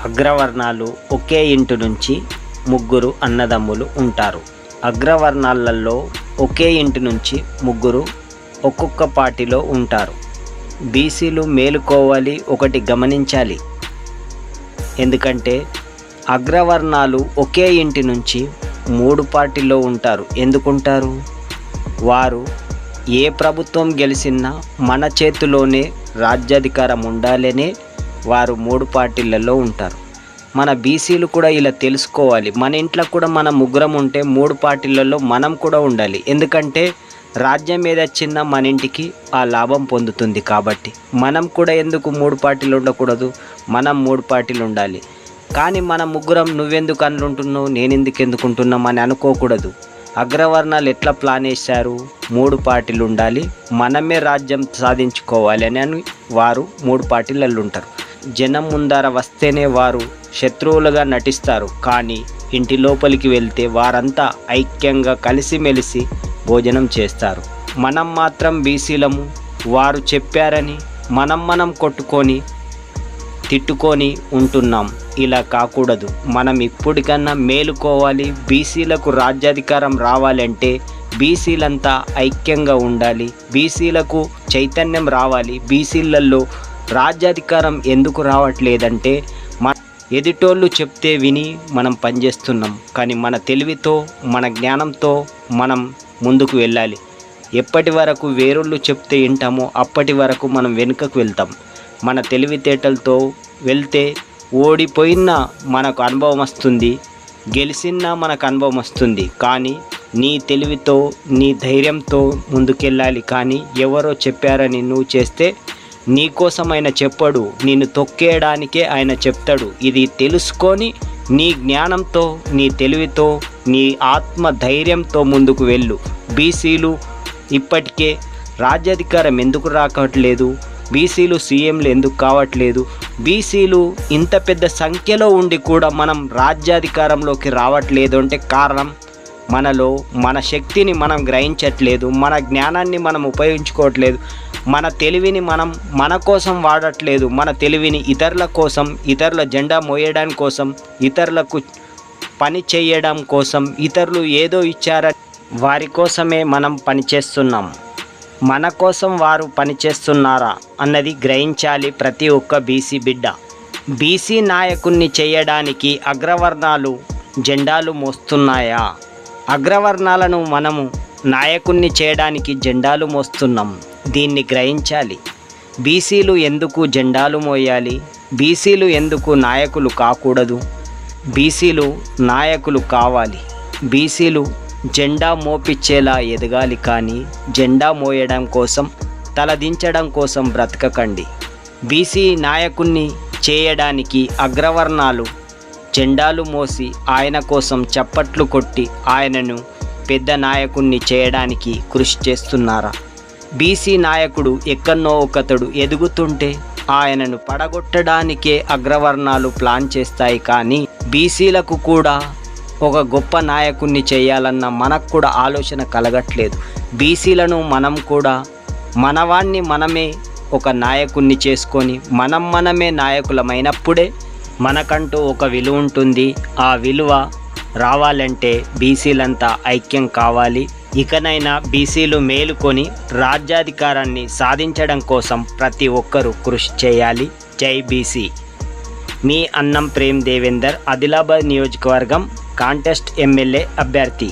అగ్రవర్ణాలు ఒకే ఇంటి నుంచి ముగ్గురు అన్నదమ్ములు ఉంటారు. అగ్రవర్ణాలలో ఒకే ఇంటి నుంచి ముగ్గురు ఒక్కొక్క పార్టీలో ఉంటారు. బీసీలు మేలుకోవాలి ఒకటి గమనించాలి. ఎందుకంటే అగ్రవర్ణాలు ఒకే ఇంటి నుంచి మూడు పార్టీలో ఉంటారు. ఎందుకుంటారు? వారు ఏ ప్రభుత్వం గెలిచినా మన చేతిలోనే రాజ్యాధికారం ఉండాలనే వారు మూడు పార్టీలలో ఉంటారు. మన బీసీలు కూడా ఇలా తెలుసుకోవాలి. మన ఇంట్లో కూడా మన ముగ్గురం ఉంటే మూడు పార్టీలలో మనం కూడా ఉండాలి. ఎందుకంటే రాజ్యం మీద చిన్న మన ఇంటికి ఆ లాభం పొందుతుంది కాబట్టి. మనం కూడా ఎందుకు మూడు పార్టీలు ఉండకూడదు? మనం మూడు పార్టీలు ఉండాలి. కానీ మన ముగ్గురం నువ్వెందుకు అనుకుంటున్నావు నేను ఎందుకు ఎందుకుంటున్నాం అని అనుకోకూడదు. అగ్రవర్ణాలు ఎట్లా ప్లాన్ వేశారు? మూడు పార్టీలు ఉండాలి. మనమే రాజ్యం సాధించుకోవాలి అని అని వారు మూడు పార్టీలలో ఉంటారు. జనం ముందర వస్తేనే వారు శత్రువులుగా నటిస్తారు. కానీ ఇంటి లోపలికి వెళ్తే వారంతా ఐక్యంగా కలిసిమెలిసి భోజనం చేస్తారు. మనం మాత్రం బీసీలము. వారు చెప్పారని మనం మనం కొట్టుకొని తిట్టుకొని ఉంటున్నాం. ఇలా కాకూడదు. మనం ఇప్పటికన్నా మేలుకోవాలి. బీసీలకు రాజ్యాధికారం రావాలంటే బీసీలంతా ఐక్యంగా ఉండాలి. బీసీలకు చైతన్యం రావాలి. బీసీలలో రాజ్యాధికారం ఎందుకు రావట్లేదంటే మన ఎదుటోళ్ళు చెప్తే విని మనం పనిచేస్తున్నాం. కానీ మన తెలివితో మన జ్ఞానంతో మనం ముందుకు వెళ్ళాలి. ఎప్పటి వరకు వేరొళ్ళు చెప్తే వింటామో అప్పటి వరకు మనం వెనుకకు వెళ్తాం. మన తెలివితేటలతో వెళ్తే ఓడిపోయినా మనకు అనుభవం వస్తుంది గెలిచినా మనకు అనుభవం వస్తుంది. కానీ నీ తెలివితో నీ ధైర్యంతో ముందుకెళ్ళాలి. కానీ ఎవరో చెప్పారని నువ్వు చేస్తే నీకోసం ఆయన చెప్పడు నిన్ను తొక్కేయడానికే ఆయన చెప్తాడు. ఇది తెలుసుకొని నీ జ్ఞానంతో నీ తెలివితో నీ ఆత్మ ధైర్యంతో ముందుకు వెళ్ళు. బీసీలు ఇప్పటికే రాజ్యాధికారం ఎందుకు రాకట్లేదు? బీసీలు సీఎంలు ఎందుకు కావట్లేదు? బీసీలు ఇంత పెద్ద సంఖ్యలో ఉండి కూడా మనం రాజ్యాధికారంలోకి రావట్లేదు అంటే కారణం? మనలో మన శక్తిని మనం గ్రహించట్లేదు మన జ్ఞానాన్ని మనం ఉపయోగించుకోవట్లేదు మన తెలివిని మనం మన కోసం వాడట్లేదు మన తెలివిని ఇతరుల కోసం ఇతరుల జెండా మోయడం కోసం ఇతరులకు పని చేయడం కోసం ఇతరులు ఏదో ఇచ్చార వారి కోసమే మనం పనిచేస్తున్నాం. మన కోసం వారు పనిచేస్తున్నారా అన్నది గ్రహించాలి ప్రతి ఒక్క బీసీ బిడ్డ. బీసీ నాయకుణ్ణి చేయడానికి అగ్రవర్ణాలు జెండాలు మోస్తున్నాయా? అగ్రవర్ణాలను మనము నాయకుణ్ణి చేయడానికి జెండాలు మోస్తున్నాం. దీన్ని గ్రహించాలి. బీసీలు ఎందుకు జెండాలు మోయాలి? బీసీలు ఎందుకు నాయకులు కాకూడదు? బీసీలు నాయకులు కావాలి. బీసీలు జెండా మోపిచ్చేలా ఎదగాలి కానీ జెండా మోయడం కోసం తలదించడం కోసం బ్రతకకండి. బీసీ నాయకుణ్ణి చేయడానికి అగ్రవర్ణాలు జెండాలు మోసి ఆయన కోసం చప్పట్లు కొట్టి ఆయనను పెద్ద నాయకుణ్ణి చేయడానికి కృషి చేస్తున్నారా? బీసీ నాయకుడు ఎక్కడనో ఒకతడు ఎదుగుతుంటే ఆయనను పడగొట్టడానికే అగ్రవర్ణాలు ప్లాన్ చేస్తాయి కానీ బీసీలకు కూడా ఒక గొప్ప నాయకుణ్ణి చేయాలన్న మనకు కూడా ఆలోచన కలగట్లేదు. బీసీలను మనం కూడా మనవాణ్ణి మనమే ఒక నాయకుణ్ణి చేసుకొని మనం మనమే నాయకులమైనప్పుడే మనకంటూ ఒక విలువ ఉంటుంది. ఆ విలువ రావాలంటే బీసీలంతా ఐక్యం కావాలి. ఇకనైనా బీసీలు మేలుకొని రాజ్యాధికారాన్ని సాధించడం కోసం ప్రతి ఒక్కరూ కృషి చేయాలి. జై బీసీ. మీ అన్నం ప్రేమ్ దేవేందర్ ఆదిలాబాద్ నియోజకవర్గం కాంటెస్ట్ ఎమ్మెల్యే అభ్యర్థి.